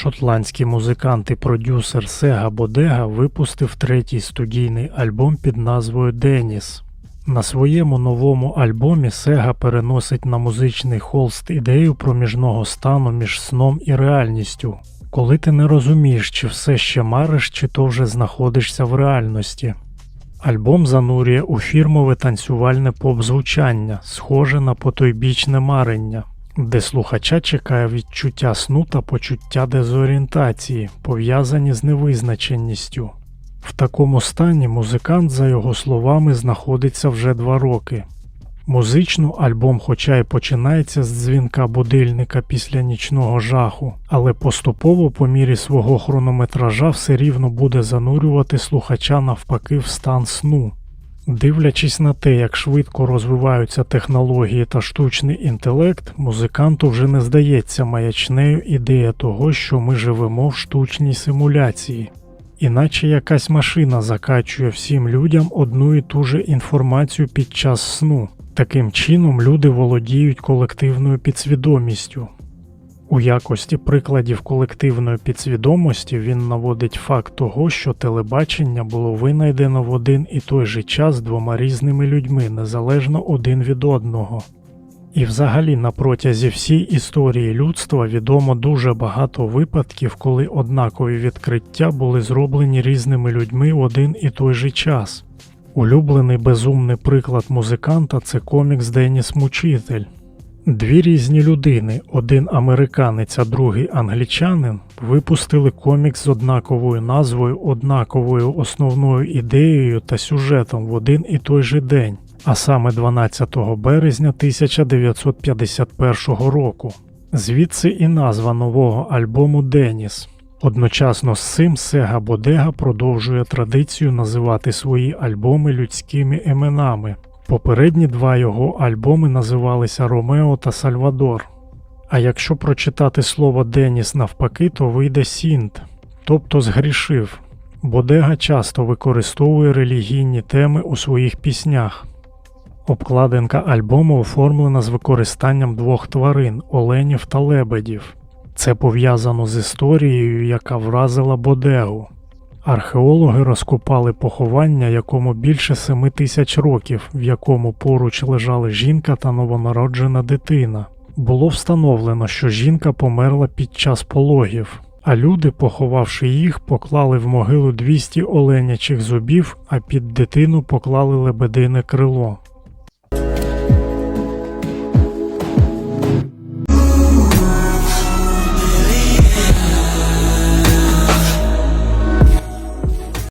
Шотландський музикант і продюсер Сега Бодега випустив третій студійний альбом під назвою Деніс. На своєму новому альбомі Сега переносить на музичний холст ідею проміжного стану між сном і реальністю, коли ти не розумієш, чи все ще мариш, чи то вже знаходишся в реальності. Альбом занурює у фірмове танцювальне поп-звучання, схоже на потойбічне марення, де слухача чекає відчуття сну та почуття дезорієнтації, пов'язані з невизначеністю. В такому стані музикант, за його словами, знаходиться вже два роки. Музично альбом, хоча й починається з дзвінка будильника після нічного жаху, але поступово по мірі свого хронометража все рівно буде занурювати слухача навпаки в стан сну. Дивлячись на те, як швидко розвиваються технології та штучний інтелект, музиканту вже не здається маячнею ідея того, що ми живемо в штучній симуляції. Іначе якась машина закачує всім людям одну і ту же інформацію під час сну. Таким чином люди володіють колективною підсвідомістю. У якості прикладів колективної підсвідомості він наводить факт того, що телебачення було винайдено в один і той же час двома різними людьми, незалежно один від одного. І взагалі на протязі всій історії людства відомо дуже багато випадків, коли однакові відкриття були зроблені різними людьми в один і той же час. Улюблений безумний приклад музиканта це комікс Деніс Мучитель. Дві різні людини, один американець, а другий англічанин, випустили комікс з однаковою назвою, однаковою основною ідеєю та сюжетом в один і той же день, а саме 12 березня 1951 року. Звідси і назва нового альбому Деніс. Одночасно з цим Сега Бодега продовжує традицію називати свої альбоми людськими іменами. Попередні два його альбоми називалися Ромео та Сальвадор. А якщо прочитати слово Деніс навпаки, то вийде Сінт, тобто згрішив. Бодега часто використовує релігійні теми у своїх піснях. Обкладинка альбому оформлена з використанням двох тварин оленів та лебедів. Це пов'язано з історією, яка вразила Бодегу. Археологи розкопали поховання, якому більше семи тисяч років, в якому поруч лежали жінка та новонароджена дитина. Було встановлено, що жінка померла під час пологів, а люди, поховавши їх, поклали в могилу 200 оленячих зубів, а під дитину поклали лебедине крило.